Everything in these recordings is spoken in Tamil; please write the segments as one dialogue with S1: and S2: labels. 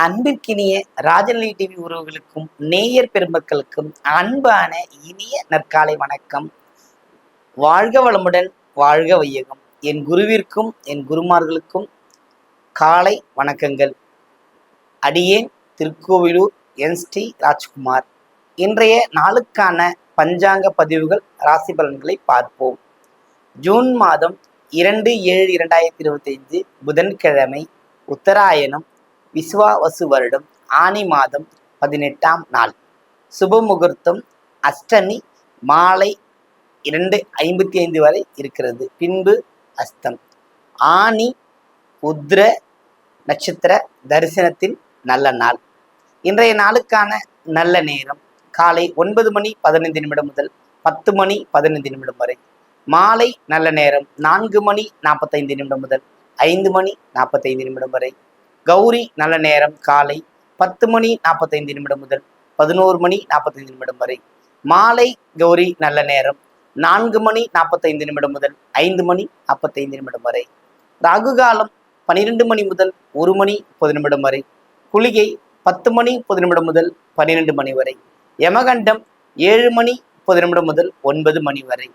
S1: அன்பிற்கினிய ராஜநிலை டிவி உறவுகளுக்கும் நேயர் பெருமக்களுக்கும் அன்பான இனிய நற்காலை வணக்கம். வாழ்க வளமுடன் வாழ்க வையகம். என் குருவிற்கும் என் குருமார்களுக்கும் காலை வணக்கங்கள். அடியேன் திருக்கோவிலூர் என் ஸ்ரீ ராஜ்குமார். இன்றைய நாளுக்கான பஞ்சாங்க பதிவுகள் ராசி பலன்களை பார்ப்போம். ஜூன் மாதம் இரண்டு ஏழு இரண்டாயிரத்தி இருபத்தி ஐந்து புதன்கிழமை உத்தராயணம் விஸ்வாவசு வருடம் ஆனி மாதம் பதினெட்டாம் நாள். சுப முகூர்த்தம் அஷ்டமி மாலை இரண்டு ஐம்பத்தி ஐந்து வரை இருக்கிறது. பின்பு அஸ்தம். ஆனி உத்ர நட்சத்திர தரிசனத்தில் நல்ல நாள். இன்றைய நாளுக்கான நல்ல நேரம் காலை ஒன்பது மணி பதினைந்து நிமிடம் முதல் பத்து மணி பதினைந்து நிமிடம் வரை. மாலை நல்ல நேரம் நான்கு மணி நாற்பத்தைந்து நிமிடம் முதல் ஐந்து மணி நாற்பத்தைந்து நிமிடம் வரை. கௌரி நல்ல நேரம் காலை பத்து மணி நாற்பத்தைந்து நிமிடம் முதல் பதினோரு மணி நாற்பத்தைந்து நிமிடம் வரை. மாலை கௌரி நல்ல நேரம் நான்கு மணி நாற்பத்தைந்து நிமிடம் முதல் ஐந்து மணி நாற்பத்தைந்து நிமிடம் வரை. ராகு காலம் பன்னிரெண்டு மணி முதல் ஒரு மணி முப்பது நிமிடம் வரை. குளிகை பத்து மணி முப்பது நிமிடம் முதல் பன்னிரெண்டு மணி வரை. யமகண்டம் ஏழு மணி முப்பது நிமிடம் முதல் ஒன்பது மணி வரை.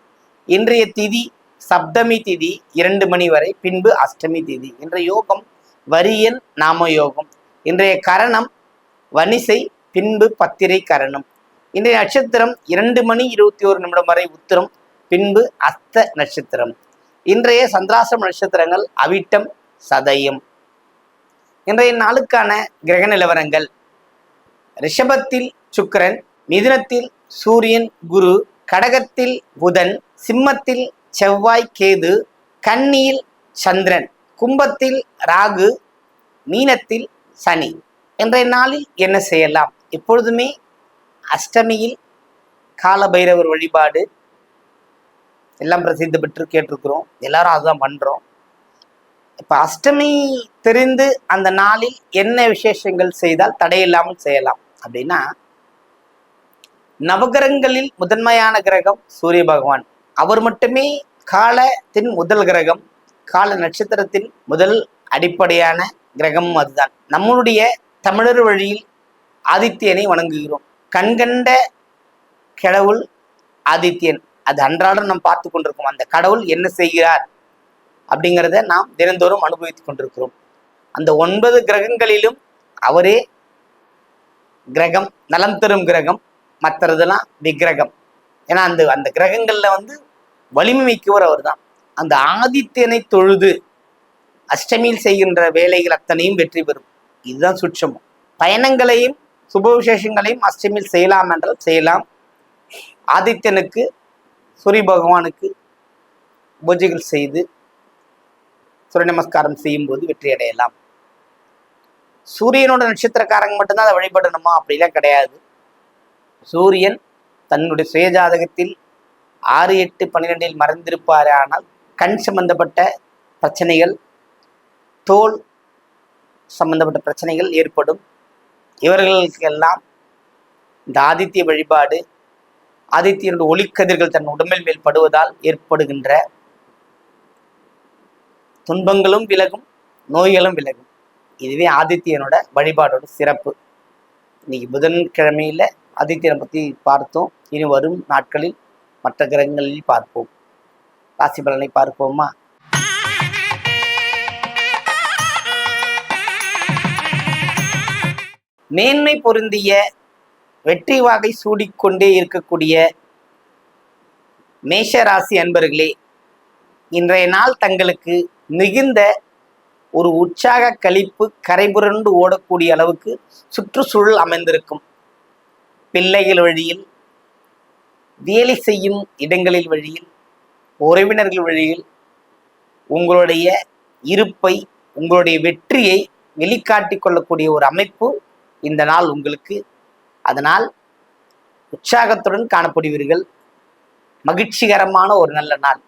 S1: இன்றைய திதி சப்தமி திதி இரண்டு மணி வரை பின்பு அஷ்டமி திதி இன்றைய யோகம் வரியன் நாமயோகம். இன்றைய கரணம் வனிசை பின்பு பத்திரை கரணம். இன்றைய நட்சத்திரம் இரண்டு மணி இருபத்தி ஒரு நிமிடம் வரை உத்திரம் பின்பு அஸ்த நட்சத்திரம். இன்றைய சந்திராசிரம நட்சத்திரங்கள் அவிட்டம் சதயம். இன்றைய நாளுக்கான கிரக நிலவரங்கள். ரிஷபத்தில் சுக்கரன் மிதுனத்தில் சூரியன் குரு கடகத்தில் புதன் சிம்மத்தில் செவ்வாய் கேது கன்னியில் சந்திரன். கும்பத்தில் ராகு மீனத்தில் சனி இன்றைய நாளில் என்ன செய்யலாம்? எப்பொழுதுமே அஷ்டமியில் கால பைரவர் வழிபாடு எல்லாம் பிரசித்தி பெற்று கேட்டிருக்கிறோம். எல்லாரும் அதுதான் பண்ணுறோம் இப்போ அஷ்டமி தெரிந்து அந்த நாளில் என்ன விசேஷங்கள் செய்தால் தடையில்லாமல் செய்யலாம் அப்படின்னா நவகிரகங்களில் முதன்மையான கிரகம் சூரிய பகவான். அவர் மட்டுமே காலத்தின் முதல் கிரகம். கால நட்சத்திரத்தின் முதல் அடிப்படையான கிரகமும் அதுதான். நம்மளுடைய தமிழர் வழியில் ஆதித்யனை வணங்குகிறோம். கண்கண்ட கடவுள் ஆதித்யன். அது அன்றாடம் நாம் பார்த்து கொண்டிருக்கோம். அந்த கடவுள் என்ன செய்கிறார் அப்படிங்கிறத நாம் தினந்தோறும் அனுபவித்துக் கொண்டிருக்கிறோம். அந்த ஒன்பது கிரகங்களிலும் அவரே கிரகம் நலம் தரும் கிரகம் மற்றதெல்லாம் விக்கிரகம். ஏன்னா அந்த அந்த கிரகங்கள்ல வந்து வலிமை மிக்கவர் அவர் தான் அந்த ஆதித்யனை தொழுது அஷ்டமியில் செய்கின்ற வேலைகள் அத்தனையும் வெற்றி பெறும். இதுதான் சுட்சமம். பயணங்களையும் சுப விசேஷங்களையும் அஷ்டமியில் செய்யலாம் என்றால் செய்யலாம். ஆதித்யனுக்கு சூரிய பகவானுக்கு பூஜைகள் செய்து சூரிய நமஸ்காரம் செய்யும் போது வெற்றி அடையலாம். சூரியனோட நட்சத்திரக்காரங்க மட்டும்தான் அதை வழிபடணுமா? அப்படிலாம் கிடையாது. சூரியன் தன்னுடைய சுயஜாதகத்தில் ஆறு எட்டு பன்னிரெண்டில் மறைந்திருப்பாரே ஆனால் கண் சம்பந்தப்பட்ட பிரச்சனைகள் தோல் சம்பந்தப்பட்ட பிரச்சனைகள் ஏற்படும். இவர்களுக்கெல்லாம் இந்த ஆதித்ய வழிபாடு ஆதித்யனுடைய ஒளிக்கதிர்கள் தன் உடம்பில் மேல் படுவதால் ஏற்படுகின்ற துன்பங்களும் விலகும் நோய்களும் விலகும். இதுவே ஆதித்யனோட வழிபாடோட சிறப்பு. இன்னைக்கு புதன்கிழமையில் ஆதித்யனை பற்றி பார்த்தோம். இனி வரும் நாட்களில் மற்ற கிரகங்களில் பார்ப்போம். ராசி பலனை பார்ப்போமா? மேன்மை பொருந்திய வெற்றி வாகை சூடிக்கொண்டே இருக்கக்கூடிய மேஷ ராசி அன்பர்களே இன்றைய நாள் தங்களுக்கு மிகுந்த ஒரு உற்சாக கழிப்பு கரைபுரண்டு ஓடக்கூடிய அளவுக்கு சுற்றுச்சூழல் அமைந்திருக்கும். பிள்ளைகள் வழியில் வேலை செய்யும் இடங்களில் வழியில் உறவினர்கள் வழியில் உங்களுடைய இருப்பை உங்களுடைய வெற்றியை வெளிக்காட்டி கொள்ளக்கூடிய ஒரு அமைப்பு இந்த நாள் உங்களுக்கு. அதனால் உற்சாகத்துடன் காணப்படுவீர்கள். மகிழ்ச்சிகரமான ஒரு நல்ல நாள்.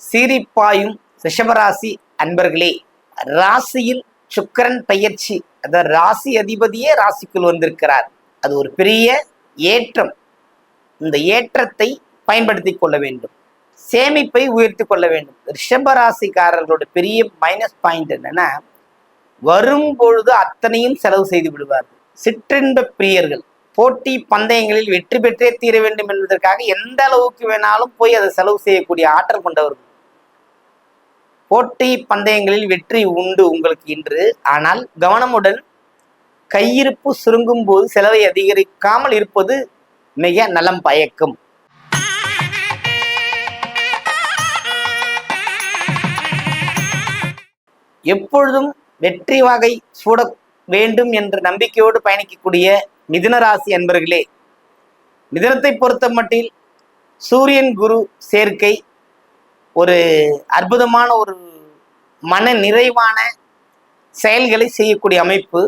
S1: சீரிப்பாயும் ரிஷபராசி அன்பர்களே ராசியில் சுக்கரன் பயிற்சி அதாவது ராசி அதிபதியே ராசிக்குள் வந்திருக்கிறார். அது ஒரு பெரிய ஏற்றம். இந்த ஏற்றத்தை பயன்படுத்தி கொள்ள வேண்டும். சேமிப்பை உயர்த்தி கொள்ள வேண்டும். ரிஷபராசிக்காரர்களோட பெரிய மைனஸ் பாயிண்ட் என்னன்னா வரும் பொழுது அத்தனையும் செலவு செய்து விடுவார்கள். சிற்றின்ப பிரியர்கள் போட்டி பந்தயங்களில் வெற்றி பெற்றே தீர வேண்டும் என்பதற்காக எந்த அளவுக்கு வேணாலும் போய் அதை செலவு செய்யக்கூடிய ஆற்றல் கொண்டவர்கள். போட்டி பந்தயங்களில் வெற்றி உண்டு உங்களுக்கு இன்று. ஆனால் கவனமுடன் கையிருப்பு சுருங்கும் போது செலவை அதிகரிக்காமல் இருப்பது மிக நலம் பயக்கும். எப்பொழுதும் வெற்றி வகை சூட வேண்டும் என்ற நம்பிக்கையோடு பயணிக்கக்கூடிய மிதுன ராசி அன்பர்களே மிதனத்தை பொறுத்த மட்டில் சூரியன் குரு சேர்க்கை ஒரு அற்புதமான ஒரு மன நிறைவான செயல்களை செய்யக்கூடிய அமைப்பு.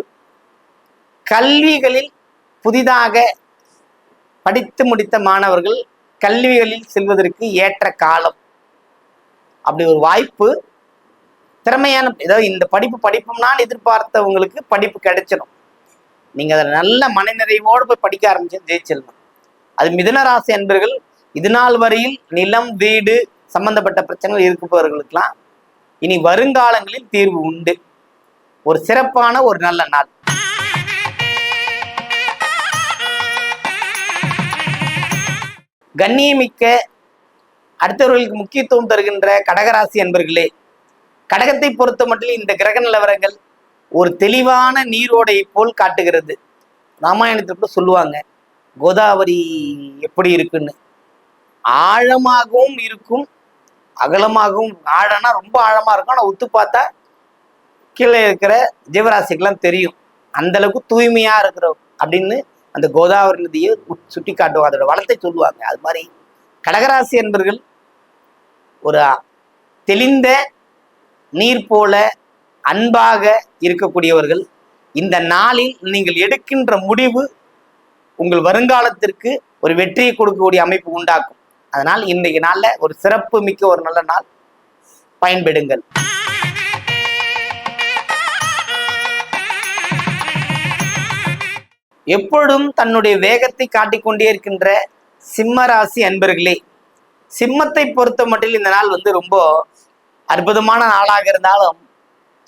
S1: கல்விகளில் புதிதாக படித்து முடித்த மாணவர்கள் கல்விகளில் செல்வதற்கு ஏற்ற காலம். அப்படி ஒரு வாய்ப்பு திறமையான ஏதாவது இந்த படிப்பு படிப்போம்னான்னு எதிர்பார்த்தவங்களுக்கு படிப்பு கிடைச்சிடும் நீங்கள் அதை நல்ல மனநிறைவோடு போய் படிக்க ஆரம்பிச்சு ஜெயிச்சிடலாம் அது மிதனராசி என்பர்கள் இது நாள் வரையில் நிலம் வீடு சம்பந்தப்பட்ட பிரச்சனைகள் இருப்பவர்களுக்கெல்லாம் இனி வருங்காலங்களில் தீர்வு உண்டு. ஒரு சிறப்பான ஒரு நல்ல நாள். கண்ணியமிக்க அடுத்தவர்களுக்கு முக்கியத்துவம் தருகின்ற கடகராசி அன்பர்களே கடகத்தை பொறுத்த மட்டும் இந்த கிரக நிலவரங்கள் ஒரு தெளிவான நீரோடையை போல் காட்டுகிறது. ராமாயணத்தில் கூட சொல்லுவாங்க கோதாவரி எப்படி இருக்குன்னு? ஆழமாகவும் இருக்கும் அகலமாகவும் ஆழம்னா ரொம்ப ஆழமாக இருக்கும். ஆனால் ஒத்து பார்த்தா கீழே இருக்கிற ஜீவராசிக்கெல்லாம் தெரியும். அந்த அளவுக்கு இருக்கிறோம் இருக்கிற அப்படின்னு அந்த கோதாவரி நதியை சுட்டி காட்டுவாங்க அதோட வளத்தை சொல்லுவாங்க. அது மாதிரி கடகராசி என்பர்கள் ஒரு தெளிந்த நீர் போல அன்பாக இருக்கக்கூடியவர்கள் இந்த நாளில் நீங்கள் எடுக்கின்ற முடிவு உங்கள் வருங்காலத்திற்கு ஒரு வெற்றியை கொடுக்கக்கூடிய அமைப்பு உண்டாக்கும். அதனால் இன்றைய நாளில் ஒரு சிறப்பு மிக்க ஒரு நல்ல நாள். பயன்பெடுங்கள். எப்பொழுதும் தன்னுடைய வேகத்தை காட்டிக்கொண்டே இருக்கின்ற சிம்ம ராசி அன்பர்களே சிம்மத்தை பொறுத்த மட்டில் இந்த நாள் வந்து ரொம்ப அற்புதமான நாளாக இருந்தாலும்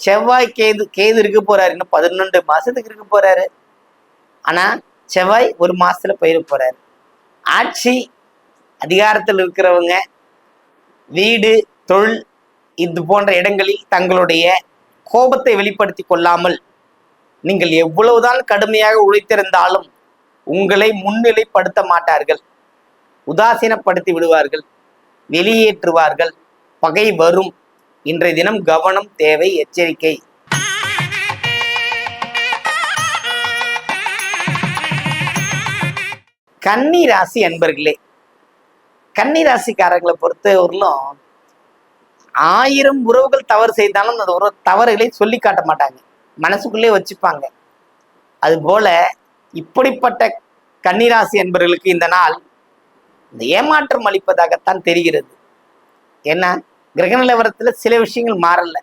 S1: செவ்வாய் கேது கேது இருக்க போறாரு. இன்னும் பதினொன்று மாசத்துக்கு இருக்க போறாரு. ஆனா செவ்வாய் ஒரு மாசத்துல போயிட போறாரு. ஆட்சி அதிகாரத்தில் இருக்கிறவங்க வீடு தொழில் இது போன்ற இடங்களில் தங்களுடைய கோபத்தை வெளிப்படுத்தி கொள்ளாமல் நீங்கள் எவ்வளவுதான் கடுமையாக உழைத்திருந்தாலும் உங்களை முன்னிலைப்படுத்த மாட்டார்கள். உதாசீனப்படுத்தி விடுவார்கள். வெளியேற்றுவார்கள். பகை வரும். இன்றைய தினம் கவனம் தேவை எச்சரிக்கை. கன்னி ராசி அன்பர்களே கன்னி ராசிக்காரர்களை பொறுத்தவரையிலும் ஆயிரம் உறவுகள் தவறு செய்தாலும் அந்த உறவு தவறுகளை சொல்லி காட்ட மாட்டாங்க. மனசுக்குள்ளே வச்சுப்பாங்க. அதுபோல இப்படிப்பட்ட கன்னிராசி என்பவர்களுக்கு இந்த நாள் இந்த ஏமாற்றம் அளிப்பதாகத்தான் தெரிகிறது. ஏன்னா கிரக நிலவரத்துல சில விஷயங்கள் மாறல.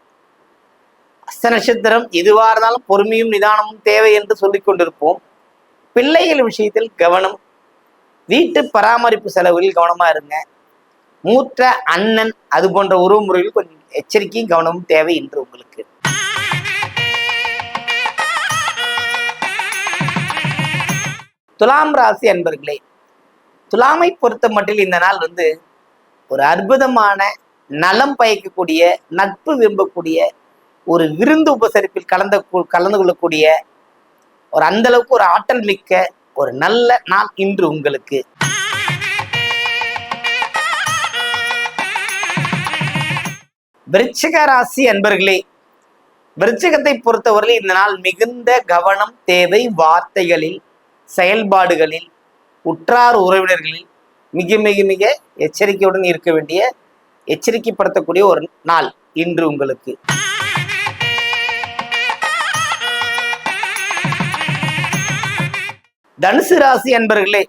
S1: அஸ்த நட்சத்திரம் எதுவாக இருந்தாலும் பொறுமையும் நிதானமும் தேவை என்று சொல்லிக் கொண்டிருப்போம். பிள்ளைகள் விஷயத்தில் கவனம். வீட்டு பராமரிப்பு செலவுகளில் கவனமா இருங்க. மூத்த அண்ணன் அது போன்ற உறவு முறையில் கொஞ்சம் எச்சரிக்கையும் கவனமும் தேவை என்று உங்களுக்கு துலாம் ராசி அன்பர்களே துலாமை பொறுத்த மட்டில் இந்த நாள் வந்து ஒரு அற்புதமான நலம் பயக்கக்கூடிய நட்பு விரும்பக்கூடிய ஒரு விருந்து உபசரிப்பில் கலந்த கலந்து கொள்ளக்கூடிய ஒரு அந்த அளவுக்கு ஒரு ஆற்றல் மிக்க ஒரு நல்ல நாள் இன்று உங்களுக்கு. விருச்சிக ராசி அன்பர்களே விருச்சிகத்தை பொறுத்தவரையில் இந்த நாள் மிகுந்த கவனம் தேவை வார்த்தைகளில் செயல்பாடுகளில் உற்றார் உறவினர்களில் மிக மிக மிக எச்சரிக்கையுடன் இருக்க வேண்டிய எச்சரிக்கைப்படுத்தக்கூடிய ஒரு நாள் இன்று உங்களுக்கு. தனுசு ராசி அன்பர்களே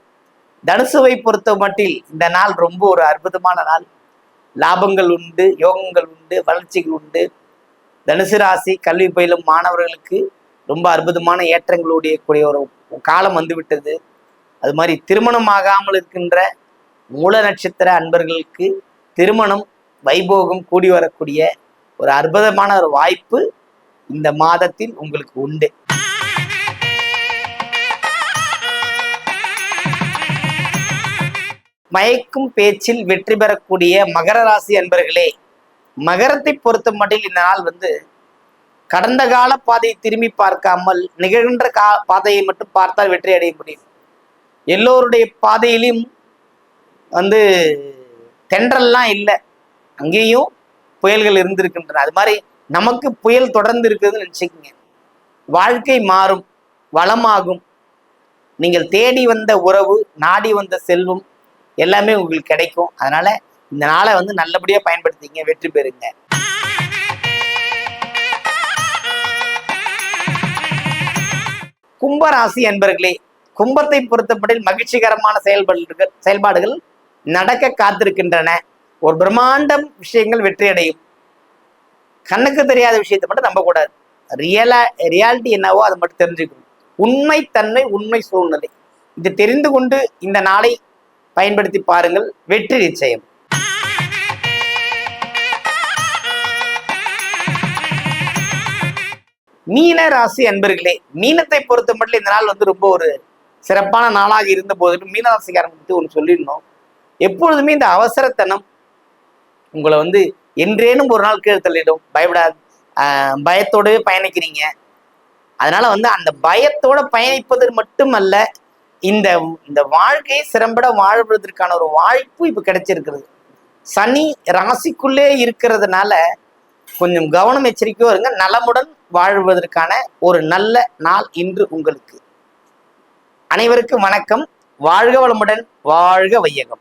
S1: தனுசுவை பொறுத்த மட்டில் இந்த நாள் ரொம்ப ஒரு அற்புதமான நாள். லாபங்கள் உண்டு யோகங்கள் உண்டு வளர்ச்சிகள் உண்டு. தனுசு ராசி கல்வி பயிலும் மாணவர்களுக்கு ரொம்ப அற்புதமான ஏற்றங்களுடைய கூடிய ஒரு காலம் வந்துவிட்டது அது மாதிரி திருமணம் ஆகாமல் இருக்கின்ற மூல நட்சத்திர அன்பர்களுக்கு திருமணம் வைபோகம் கூடி வரக்கூடிய ஒரு அற்புதமான ஒரு வாய்ப்பு இந்த மாதத்தில் உங்களுக்கு உண்டு. மயக்கும் பேச்சில் வெற்றி பெறக்கூடிய மகர ராசி அன்பர்களே மகரத்தை பொறுத்த மட்டில் இந்த நாள் வந்து கடந்த கால பாதையை திரும்பி பார்க்காமல் நிகழ்கின்ற கா பாதையை மட்டும் பார்த்தால் வெற்றி அடைய முடியும். எல்லோருடைய பாதையிலும் வந்து தென்றல்லாம் இல்லை. அங்கேயும் புயல்கள் இருந்திருக்கின்றன. அது மாதிரி நமக்கு புயல் தொடர்ந்து இருக்குதுன்னு நினச்சிக்கங்க. வாழ்க்கை மாறும் வளமாகும். நீங்கள் தேடி வந்த உறவு நாடி வந்த செல்வம் எல்லாமே உங்களுக்கு கிடைக்கும். அதனால இந்த நாளை வந்து நல்லபடியாக பயன்படுத்திங்க வெற்றி பெறுங்க. கும்பராசி என்பர்களே கும்பத்தை பொறுத்தப்பட்டில் மகிழ்ச்சிகரமான செயல்பாடுகள் செயல்பாடுகள் நடக்க காத்திருக்கின்றன. ஒரு பிரம்மாண்டம் விஷயங்கள் வெற்றி அடையும் கண்ணுக்கு தெரியாத விஷயத்தை மட்டும் நம்பக்கூடாது ரியலா ரியாலிட்டி என்னவோ அதை மட்டும் தெரிஞ்சுக்கணும். உண்மை தன்மை உண்மை சூழ்நிலை. இது தெரிந்து கொண்டு இந்த நாளை பயன்படுத்தி பாருங்கள். வெற்றி நிச்சயம். மீன ராசி அன்பர்களே மீனத்தை பொறுத்த மட்டும் இந்த நாள் வந்து ரொம்ப ஒரு சிறப்பான நாளாக இருந்த போதிலும் மீனராசிக்காரன் பற்றி ஒன்று சொல்லிடணும். எப்பொழுதுமே இந்த அவசரத்தனம் உங்களை வந்து என்றேனும் ஒரு நாள் கீழே தள்ளிடும். பயப்படாது. ஆஹ் பயத்தோடவே பயணிக்கிறீங்க. அதனால வந்து அந்த பயத்தோட பயணிப்பது மட்டுமல்ல இந்த இந்த வாழ்க்கையை சிறம்பட வாழ்வதற்கான ஒரு வாய்ப்பு இப்ப கிடைச்சிருக்கிறது சனி ராசிக்குள்ளே இருக்கிறதுனால கொஞ்சம் கவனம் எச்சரிக்கையோ இருங்க. நலமுடன் வாழ்வதற்கான ஒரு நல்ல நாள் இன்று உங்களுக்கு. அனைவருக்கும் வணக்கம். வாழ்க வளமுடன். வாழ்க வையகம்.